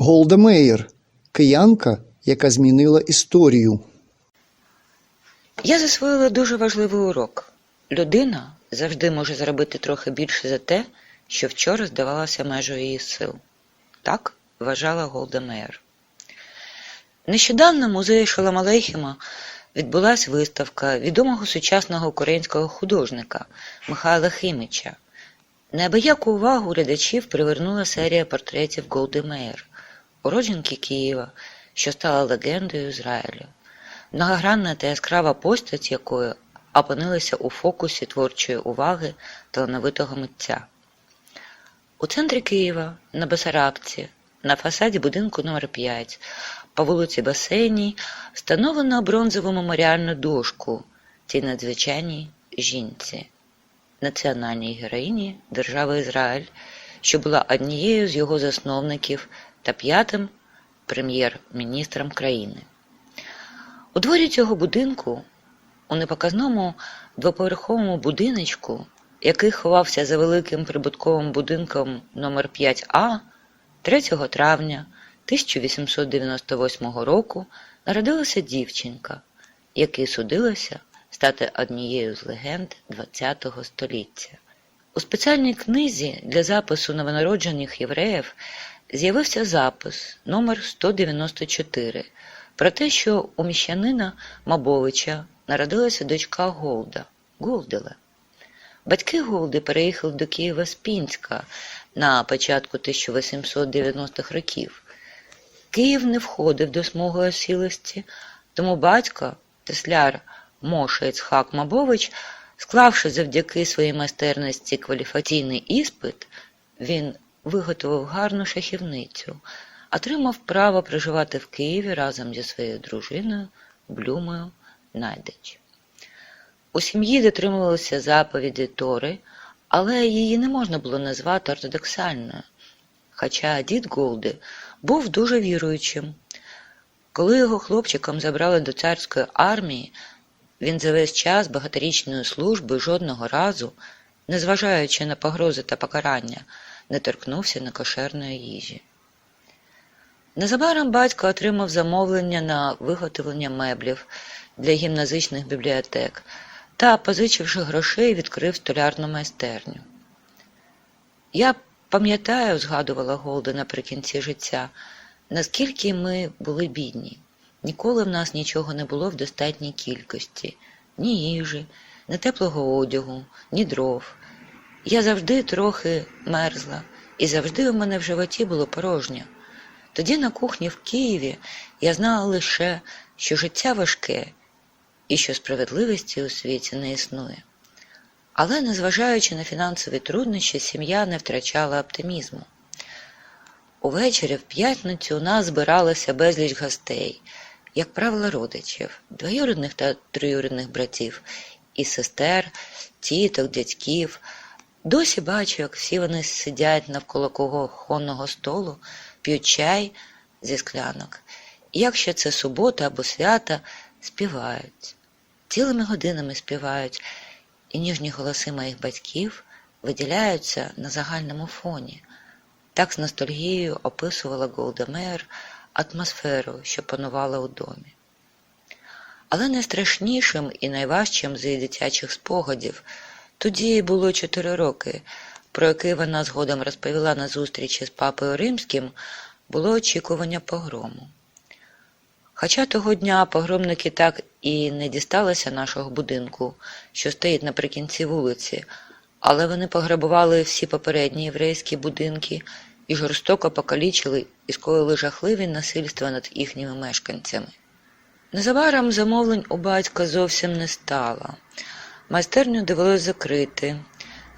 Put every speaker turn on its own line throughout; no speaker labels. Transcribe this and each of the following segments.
Голда Меїр – киянка, яка змінила історію.
Я засвоїла дуже важливий урок. Людина завжди може зробити трохи більше за те, що вчора здавалося межою її сил. Так вважала Голда Меєр. Нещодавно в музеї Шолома Алейхема відбулася виставка відомого сучасного українського художника Михайла Химича. Неабияку увагу глядачів привернула серія портретів Голди Меєр, уродженки Києва, що стала легендою Ізраїлю многогранна та яскрава постать якої опинилася у фокусі творчої уваги талановитого митця. У центрі Києва, на Басарабці, на фасаді будинку номер 5 по вулиці Басейній, встановлено бронзову меморіальну дошку цій надзвичайній жінці, національній героїні держави Ізраїль, що була однією з його засновників та п'ятим прем'єр-міністром країни. У дворі цього будинку, у непоказному двоповерховому будиночку, який ховався за великим прибутковим будинком номер 5А, 3 травня 1898 року народилася дівчинка, якій судилося стати однією з легенд ХХ століття. У спеціальній книзі для запису новонароджених євреїв з'явився запис номер 194 про те, що у міщанина Мабовича народилася дочка Голда Голдела. Батьки Голди переїхали до Києва з Пінська на початку 1890-х років. Київ не входив до смуги осілості, тому батько, тесляр Моша Іцхак Мабович, склавши завдяки своїй майстерності кваліфікаційний іспит, він виготовив гарну шахівницю, отримав право проживати в Києві разом зі своєю дружиною Блюмою Найдич. У сім'ї дотримувалися заповіді Тори, але її не можна було назвати ортодоксальною. Хоча дід Голди був дуже віруючим. Коли його хлопчиком забрали до царської армії, він за весь час багаторічної служби жодного разу, незважаючи на погрози та покарання, не торкнувся некошерної їжі. Незабаром батько отримав замовлення на виготовлення меблів для гімназичних бібліотек та, позичивши грошей, відкрив столярну майстерню. Я пам'ятаю, згадувала Голда наприкінці життя, наскільки ми були бідні. Ніколи в нас нічого не було в достатній кількості ні їжі, ні теплого одягу, ні дров. Я завжди трохи мерзла, і завжди у мене в животі було порожньо. Тоді на кухні в Києві я знала лише, що життя важке і що справедливості у світі не існує. Але, незважаючи на фінансові труднощі, сім'я не втрачала оптимізму. Увечері в п'ятницю у нас збиралося безліч гостей, як правило, родичів, двоюрідних та троюрідних братів, і сестер, тіток, дядьків. Досі бачу, як всі вони сидять навколо кухонного столу, п'ють чай зі склянок. І якщо це субота або свята, співають. Цілими годинами співають, і ніжні голоси моїх батьків виділяються на загальному фоні. Так з ностальгією описувала Голда Меєр атмосферу, що панувала у домі. Але найстрашнішим і найважчим з її дитячих спогадів тоді було чотири роки, про який вона згодом розповіла на зустрічі з папою римським, було очікування погрому. Хоча того дня погромники так і не дісталися нашого будинку, що стоїть наприкінці вулиці, але вони пограбували всі попередні єврейські будинки і жорстоко покалічили і скоїли жахливі насильства над їхніми мешканцями. Незабаром замовлень у батька зовсім не стало. Майстерню довелось закрити.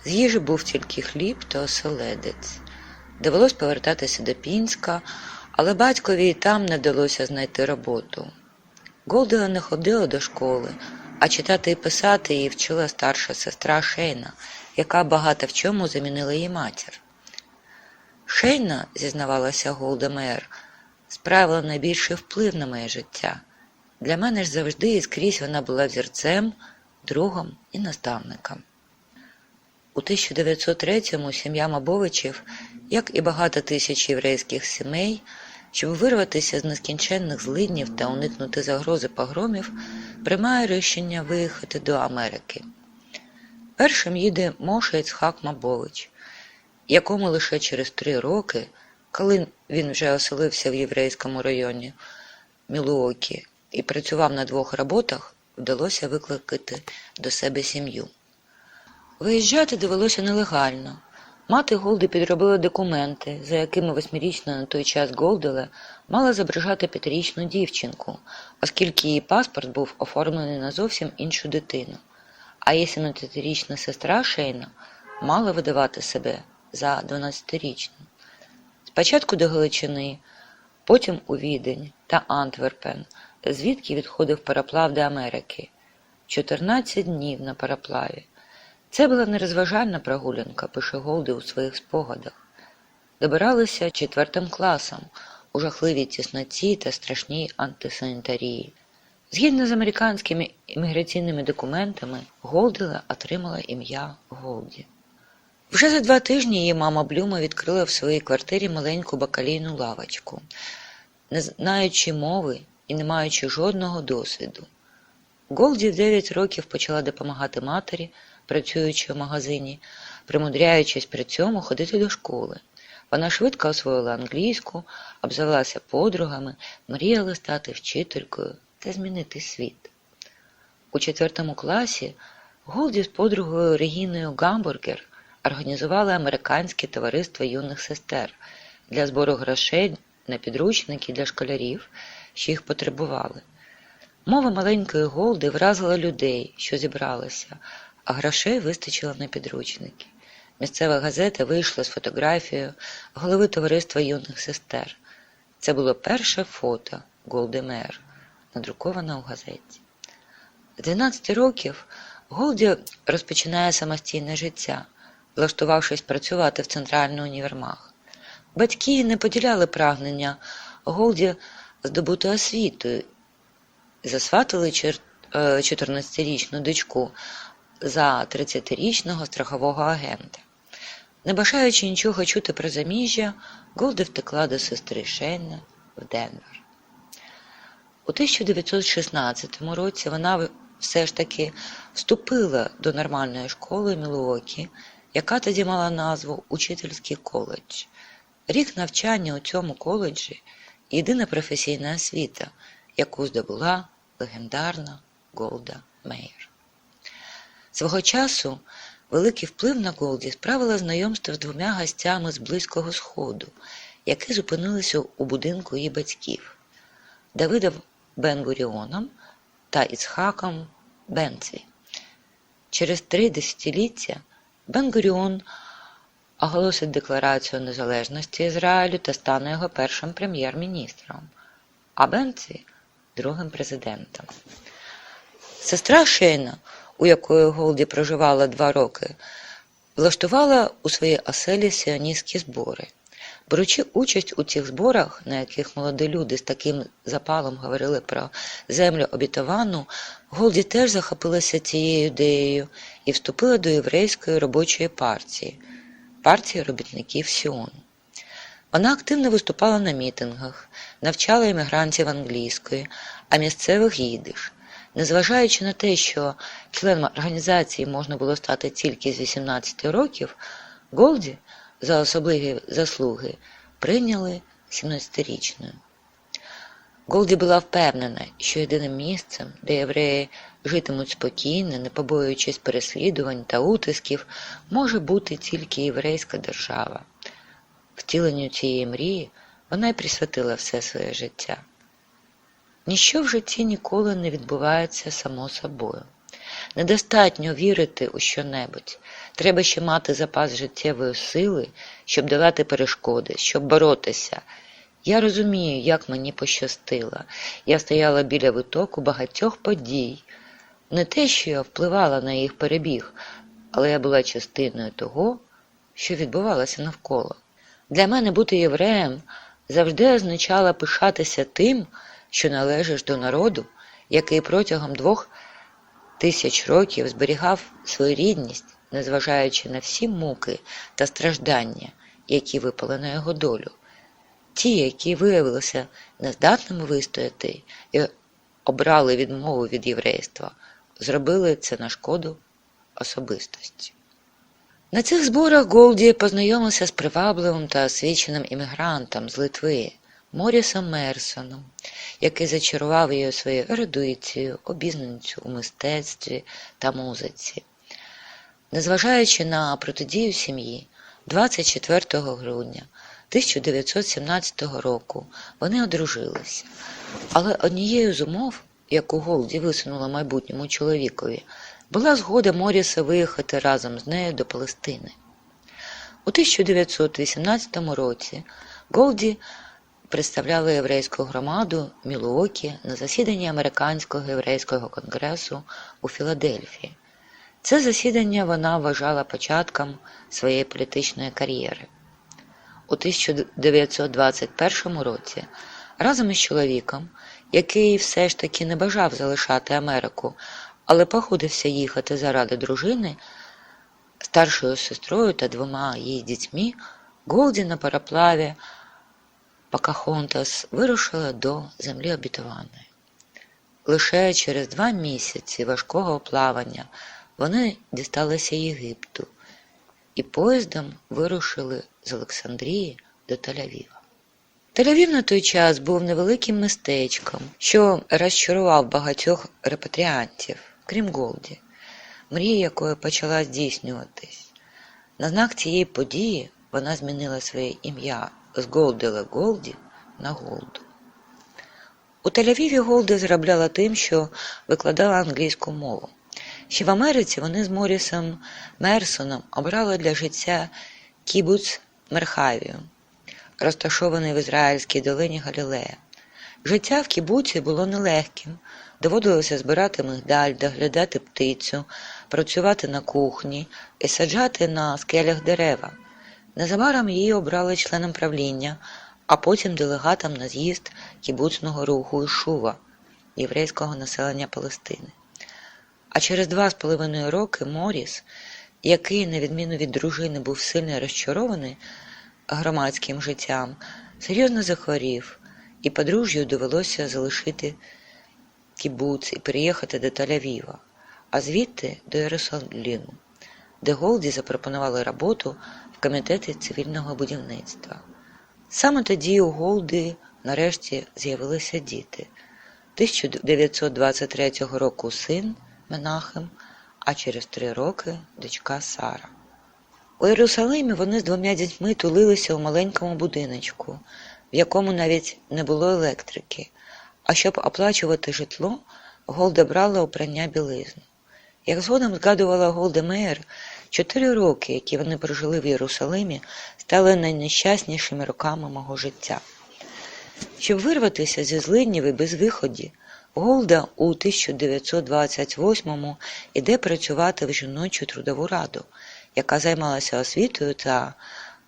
З їжі був тільки хліб та оселедець. Довелось повертатися до Пінська, але батькові і там не вдалося знайти роботу. Голдила не ходила до школи, а читати і писати її вчила старша сестра Шейна, яка багато в чому замінила її матір. Шейна, зізнавалася Голда Меєр, справила найбільший вплив на моє життя. Для мене ж завжди і скрізь вона була взірцем, другом і наставником. У 1903-му сім'я Мабовичів, як і багато тисяч єврейських сімей, щоб вирватися з нескінченних злиднів та уникнути загрози погромів, приймає рішення виїхати до Америки. Першим їде Моша Іцхак Мабович, якому лише через три роки, коли він вже оселився в єврейському районі Мілуокі і працював на двох роботах, вдалося викликати до себе сім'ю. Виїжджати довелося нелегально. Мати Голди підробила документи, за якими восьмирічна на той час Голделе мала зображати п'ятирічну дівчинку, оскільки її паспорт був оформлений на зовсім іншу дитину. А її 17-річна сестра Шейна мала видавати себе за 12-річну. Спочатку до Галичини, потім у Відень та Антверпен, звідки відходив пароплав до Америки. 14 днів на пароплаві. Це була нерозважальна прогулянка, пише Голди у своїх спогадах. Добиралися четвертим класом у жахливій тісноті та страшній антисанітарії. Згідно з американськими імміграційними документами, Голдила отримала ім'я Голді. Вже за два тижні її мама Блюма відкрила в своїй квартирі маленьку бакалійну лавочку, не знаючи мови і не маючи жодного досвіду. Голді 9 років почала допомагати матері, працюючи в магазині, примудряючись при цьому ходити до школи. Вона швидко освоїла англійську, обзавелася подругами, мріяла стати вчителькою та змінити світ. У четвертому класі Голді з подругою Регіною Гамбургер організували американське товариство юних сестер для збору грошей на підручники для школярів, що їх потребували. Мова маленької Голди вразила людей, що зібралися, а грошей вистачило на підручники. Місцева газета вийшла з фотографією голови товариства юних сестер. Це було перше фото Голди Мер, надруковане у газеті. З 12 років Голді розпочинає самостійне життя, влаштувавшись працювати в центральний універмаг. Батьки не поділяли прагнення Голді здобути освіту засватили е, 14-річну дочку за 30-річного страхового агента. Не бажаючи нічого чути про заміжжя, Голди втекла до сестри Шейна в Денвер. У 1916 році вона все ж таки вступила до нормальної школи Мілуокі, яка тоді мала назву Учительський коледж. Рік навчання у цьому коледжі єдина професійна освіта, яку здобула легендарна Голда Мейер. Свого часу великий вплив на Голді справила знайомство з двома гостями з Близького Сходу, які зупинилися у будинку її батьків Давидом Бен-Гуріоном та Іцхаком Бенцві. Через три десятиліття Бен-Гуріон оголосить Декларацію незалежності Ізраїлю та стане його першим прем'єр-міністром, а Бенцві другим президентом. Сестра Шейна, у якої Голді проживала два роки, влаштувала у своїй оселі сіоністські збори. Беручи участь у цих зборах, на яких молоді люди з таким запалом говорили про землю обітовану, Голді теж захопилася цією ідеєю і вступила до єврейської робочої партії партії робітників Сіону. Вона активно виступала на мітингах, навчала іммігрантів англійської, а місцевих їдиш. Незважаючи на те, що членом організації можна було стати тільки з 18 років, Голді за особливі заслуги прийняли 17-річною. Голді була впевнена, що єдиним місцем, де євреї житимуть спокійно, не побоюючись переслідувань та утисків, може бути тільки єврейська держава. Втіленню цієї мрії вона й присвятила все своє життя. Ніщо в житті ніколи не відбувається само собою. Недостатньо вірити у що-небудь. Треба ще мати запас життєвої сили, щоб давати перешкоди, щоб боротися. Я розумію, як мені пощастило. Я стояла біля витоку багатьох подій. Не те, що я впливала на їх перебіг, але я була частиною того, що відбувалося навколо. Для мене бути євреєм завжди означало пишатися тим, що належиш до народу, який протягом двох тисяч років зберігав свою рідність, незважаючи на всі муки та страждання, які випали на його долю. Ті, які виявилися нездатними вистояти і обрали відмову від єврейства, зробили це на шкоду особистості. На цих зборах Голді познайомився з привабливим та освіченим іммігрантом з Литви Морісом Мерсоном, який зачарував її своєю ерудицією, обізнаністю у мистецтві та музиці. Незважаючи на протидію сім'ї, 24 грудня 1917 року вони одружилися. Але однією з умов, яку Голді висунула майбутньому чоловікові, була згода Моріса виїхати разом з нею до Палестини. У 1918 році Голді представляла єврейську громаду Мілуокі на засіданні Американського єврейського конгресу у Філадельфії. Це засідання вона вважала початком своєї політичної кар'єри. У 1921 році разом із чоловіком, який все ж таки не бажав залишати Америку, але погодився їхати заради дружини, старшою сестрою та двома її дітьми, Голді на параплаві Покахонтас вирушила до землі обітованої. Лише через два місяці важкого плавання вони дісталися Єгипту і поїздом вирушили з Олександрії до Тель-Авіва. Тель-Авів на той час був невеликим містечком, що розчарував багатьох репатріантів, крім Голді, мрія якої почала здійснюватись. На знак цієї події вона змінила своє ім'я з Голдела Голді на Голду. У Тель-Авіві Голда заробляла тим, що викладала англійську мову. Ще в Америці вони з Морісом Мерсоном обрали для життя кібуц Мерхавію, розташований в Ізраїльській долині Галілея. Життя в кібуці було нелегким. Доводилося збирати мигдаль, доглядати птицю, працювати на кухні і саджати на скелях дерева. Незабаром її обрали членом правління, а потім делегатом на з'їзд кібуцного руху Ішува, єврейського населення Палестини. А через два з половиною роки Моріс, який, на відміну від дружини, був сильно розчарований громадським життям, серйозно захворів, і подружжю довелося залишити кібуц і переїхати до Тель-Авіва, а звідти до Єрусалиму, де Голді запропонували роботу в комітеті цивільного будівництва. Саме тоді у Голди нарешті з'явилися діти. 1923 року син Менахем, а через три роки дочка Сара. У Єрусалимі вони з двома дітьми тулилися у маленькому будиночку, в якому навіть не було електрики, а щоб оплачувати житло, Голда брала обрання білизну. Як згодом згадувала Голда Меєр, чотири роки, які вони прожили в Єрусалимі, стали найнещаснішими роками мого життя. Щоб вирватися зі злиднів і безвиході, Голда у 1928-му іде працювати в жіночу трудову раду, яка займалася освітою та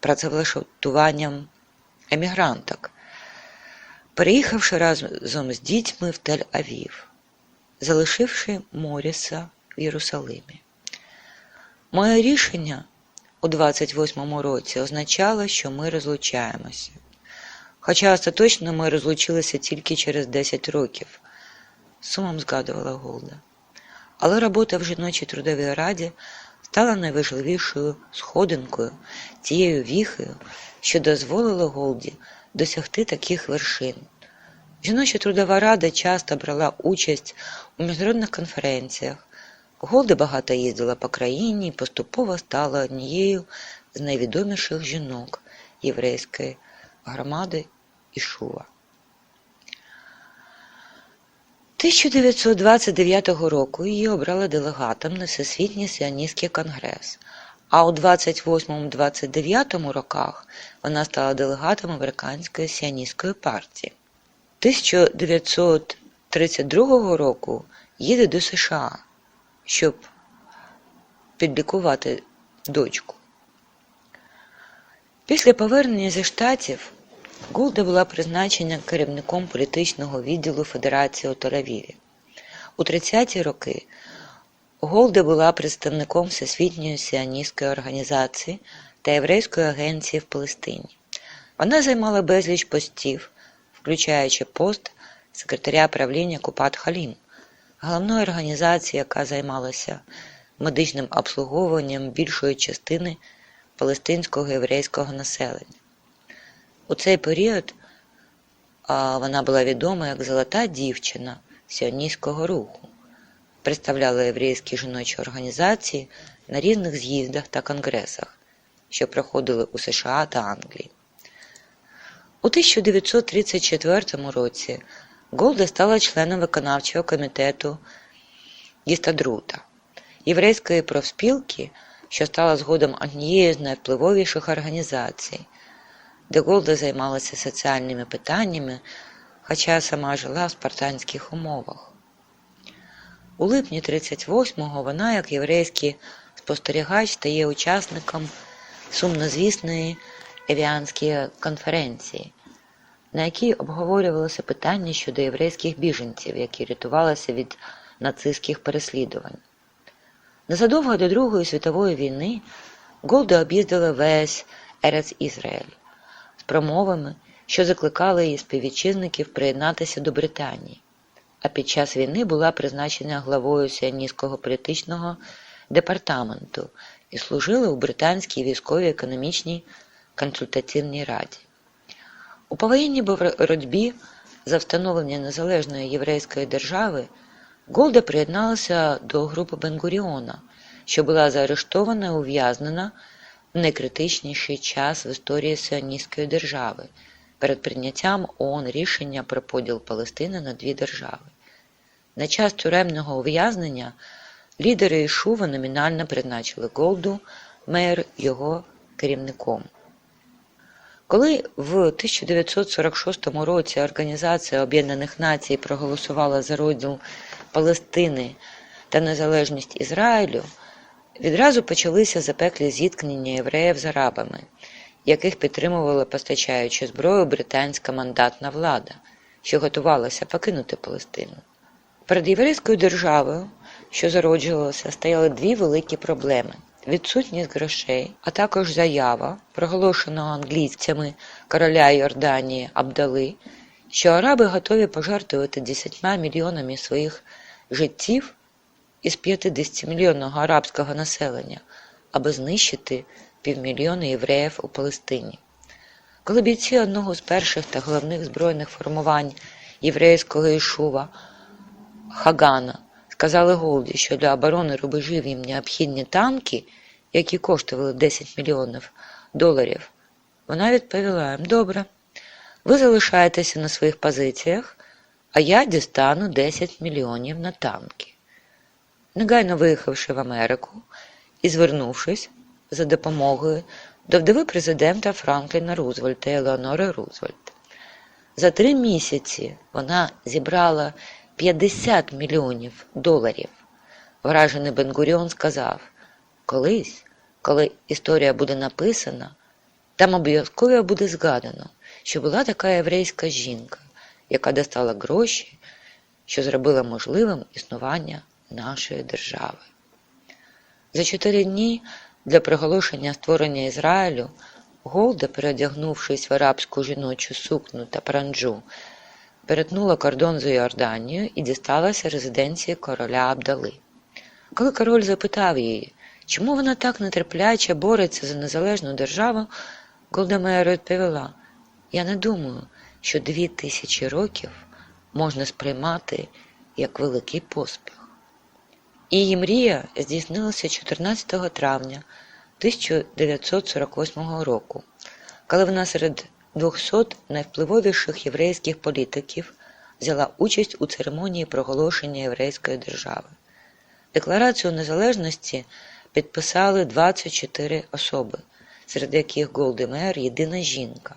працевлаштуванням емігранток, переїхавши разом з дітьми в Тель-Авів, залишивши Моріса в Єрусалимі. Моє рішення у 28-му році означало, що ми розлучаємося. Хоча остаточно ми розлучилися тільки через 10 років, сумом згадувала Голда. Але робота в жіночій трудовій раді стала найважливішою сходинкою, тією віхою, що дозволило Голді досягти таких вершин. Жіноча трудова рада часто брала участь у міжнародних конференціях. Голда багато їздила по країні і поступово стала однією з найвідоміших жінок єврейської громади Ішува. 1929 року її обрали делегатом на Всесвітній Сіоністський конгрес, а у 28-29 роках вона стала делегатом Американської сіоністської партії. 1932 року їде до США, щоб підлікувати дочку. Після повернення зі штатів Голда була призначена керівником політичного відділу Федерації у Тель-Авіві. У 30-ті роки Голда була представником Всесвітньої сіоністської організації та Єврейської агенції в Палестині. Вона займала безліч постів, включаючи пост секретаря правління Купат Халім, головної організації, яка займалася медичним обслуговуванням більшої частини палестинського єврейського населення. У цей період а, вона була відома як золота дівчина сіоністського руху, представляла єврейські жіночі організації на різних з'їздах та конгресах, що проходили у США та Англії. У 1934 році Голда стала членом виконавчого комітету Гістадрута, єврейської профспілки, що стала згодом однією з найвпливовіших організацій, де Голда займалася соціальними питаннями, хоча сама жила в спартанських умовах. У липні 38-го вона, як єврейський спостерігач, стає учасником сумнозвісної Евіанської конференції, на якій обговорювалося питання щодо єврейських біженців, які рятувалися від нацистських переслідувань. Незадовго до Другої світової війни Голда об'їздила весь Ерец Ізраїль промовами, що закликали її співвітчизників приєднатися до Британії, а під час війни була призначена главою сіоністського політичного департаменту і служила у Британській військовій економічній консультаційній раді. У повоєнній боротьбі за встановлення незалежної єврейської держави Голда приєдналася до групи Бенгуріона, що була заарештована і ув'язнена найкритичніший час в історії сіоністської держави перед прийняттям ООН рішення про поділ Палестини на дві держави. На час тюремного ув'язнення лідери Ішува номінально призначили Голду мер його керівником. Коли в 1946 році Організація Об'єднаних Націй проголосувала за розділ Палестини та незалежність Ізраїлю, відразу почалися запеклі зіткнення євреїв з арабами, яких підтримувала постачаючи зброю британська мандатна влада, що готувалася покинути Палестину. Перед єврейською державою, що зароджувалася, стояли дві великі проблеми відсутність грошей, а також заява, проголошеного англійцями короля Йорданії Абдали, що араби готові пожертвувати 10 мільйонами своїх життів із 50-мільйонного арабського населення, аби знищити півмільйона євреїв у Палестині. Коли бійці одного з перших та головних збройних формувань єврейського Ішува Хагана сказали Голді, що для оборони рубежів їм необхідні танки, які коштували 10 мільйонів доларів, вона відповіла їм, добре, ви залишаєтеся на своїх позиціях, а я дістану 10 мільйонів на танки. Негайно виїхавши в Америку і звернувшись за допомогою до вдови президента Франкліна Рузвельта і Рузвельт. За три місяці вона зібрала 50 мільйонів доларів. Вражений Бенгуріон сказав: колись, коли історія буде написана, там обов'язково буде згадано, що була така єврейська жінка, яка достала гроші, що зробила можливим існування нашої держави. За чотири дні для проголошення створення Ізраїлю Голда, переодягнувшись в арабську жіночу сукню та паранджу, перетнула кордон з Йорданією і дісталася резиденції короля Абдали. Коли король запитав її, чому вона так нетерпляче бореться за незалежну державу, Голда Меєр відповіла: Я не думаю, що дві тисячі років можна сприймати як великий поспіх. Її мрія здійснилася 14 травня 1948 року, коли вона серед 200 найвпливовіших єврейських політиків взяла участь у церемонії проголошення єврейської держави. Декларацію незалежності підписали 24 особи, серед яких Голди єдина жінка.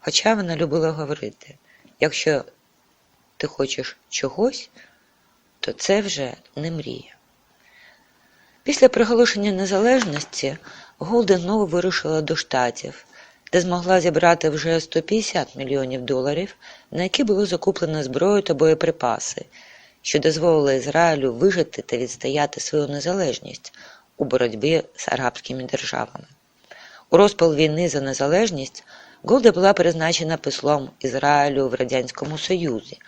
Хоча вона любила говорити: якщо ти хочеш чогось, то це вже не мрія. Після проголошення незалежності Голда знову вирушила до Штатів, де змогла зібрати вже 150 мільйонів доларів, на які було закуплено зброю та боєприпаси, що дозволило Ізраїлю вижити та відстояти свою незалежність у боротьбі з арабськими державами. У розпал війни за незалежність Голда була призначена послом Ізраїлю в Радянському Союзі,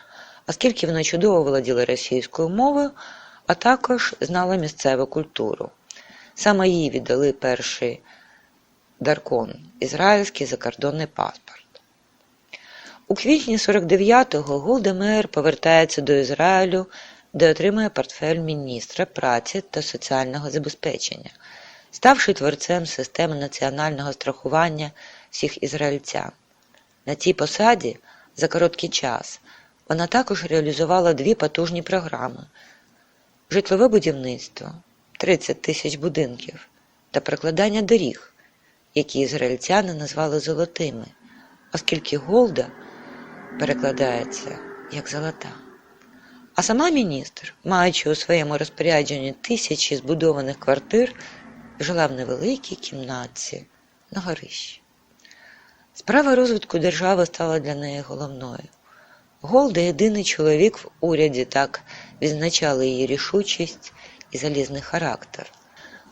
оскільки вона чудово володіла російською мовою, а також знала місцеву культуру. Саме їй віддали перший даркон ізраїльський закордонний паспорт. У квітні 49-го Голда Меїр повертається до Ізраїлю, де отримує портфель міністра праці та соціального забезпечення, ставши творцем системи національного страхування всіх ізраїльтян. На цій посаді за короткий час вона також реалізувала дві потужні програми: житлове будівництво 30 тисяч будинків та прокладання доріг, які ізраїльтяни назвали золотими, оскільки Голда перекладається як золота. А сама міністр, маючи у своєму розпорядженні тисячі збудованих квартир, жила в невеликій кімнатці на горищі. Справа розвитку держави стала для неї головною. Голда єдиний чоловік в уряді так відзначали її рішучість і залізний характер.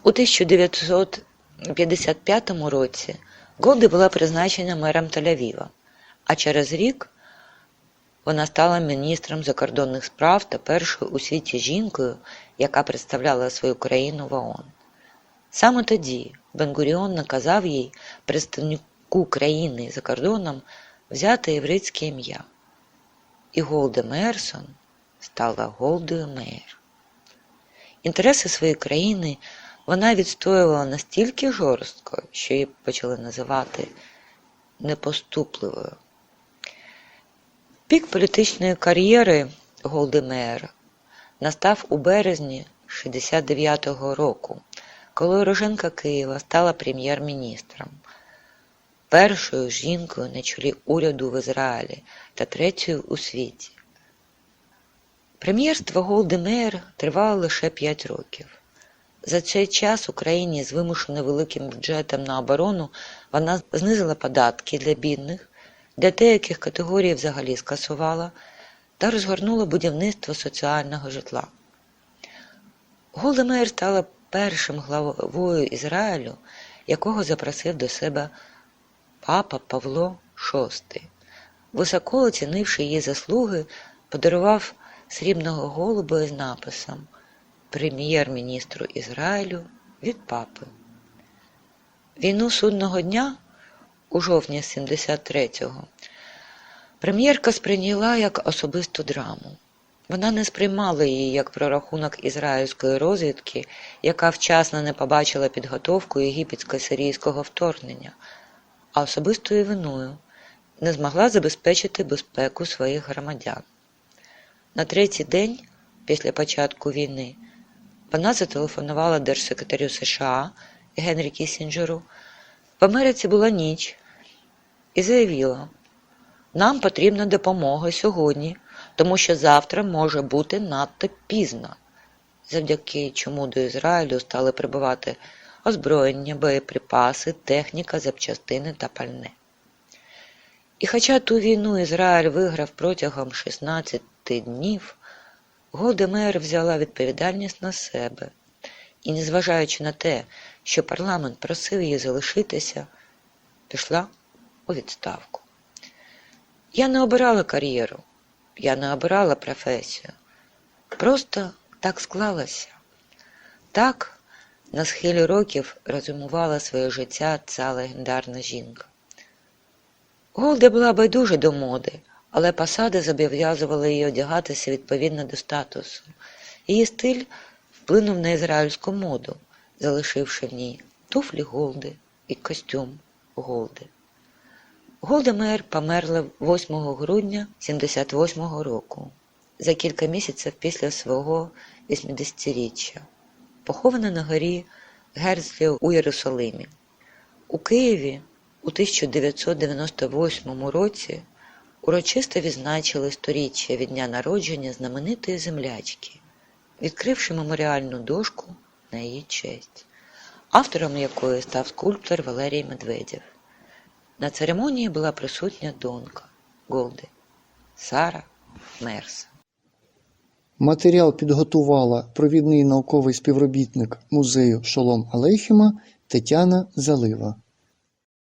У 1955 році Голда була призначена мером Тель-Авіва, а через рік вона стала міністром закордонних справ та першою у світі жінкою, яка представляла свою країну в ООН. Саме тоді Бенгуріон наказав їй, представнику країни за кордоном, взяти єврейське ім'я. І Голда Меерсон стала Голдою Меєр. Інтереси своєї країни вона відстоювала настільки жорстко, що її почали називати непоступливою. Пік політичної кар'єри Голди Меєр настав у березні 69-го року, коли Роженка Києва стала прем'єр-міністром, першою жінкою на чолі уряду в Ізраїлі та третьою у світі. Прем'єрство Голди Меєр тривало лише 5 років. За цей час Україні з вимушено великим бюджетом на оборону вона знизила податки для бідних, для деяких категорій взагалі скасувала та розгорнула будівництво соціального житла. Голда стала першим главою Ізраїлю, якого запросив до себе папа Павло VI. Високо оцінивши її заслуги, подарував срібного голуба із написом прем'єр-міністру Ізраїлю від папи. Війну судного дня у жовтні 73-го прем'єрка сприйняла як особисту драму. Вона не сприймала її як прорахунок ізраїльської розвідки, яка вчасно не побачила підготовку єгипетсько-сирійського вторгнення, а особистою виною не змогла забезпечити безпеку своїх громадян. На третій день після початку війни вона зателефонувала держсекретарю США Генрі Кісінджеру. В Америці була ніч і заявила, нам потрібна допомога сьогодні, тому що завтра може бути надто пізно, завдяки чому до Ізраїлю стали прибувати озброєння, боєприпаси, техніка, запчастини та пальне. І хоча ту війну Ізраїль виграв протягом 16 днів, Голда Меїр взяла відповідальність на себе і, незважаючи на те, що парламент просив її залишитися, пішла у відставку. Я не обирала кар'єру, я не обирала професію. Просто так склалося. Так, на схилі років розумувала своє життя ця легендарна жінка. Голда була байдуже до моди, але посади зобов'язували її одягатися відповідно до статусу. Її стиль вплинув на ізраїльську моду, залишивши в ній туфлі Голди і костюм Голди. Голда Меєр померла 8 грудня 78-го року, за кілька місяців після свого 80-річчя, похована на горі Герцлі у Єрусалимі. У Києві у 1998 році урочисто відзначили сторіччя від дня народження знаменитої землячки, відкривши меморіальну дошку на її честь, автором якої став скульптор Валерій Медведєв. На церемонії була присутня донька Голди Сара Мерса.
Матеріал підготувала провідний науковий співробітник музею Шолом Алейхіма Тетяна Залива.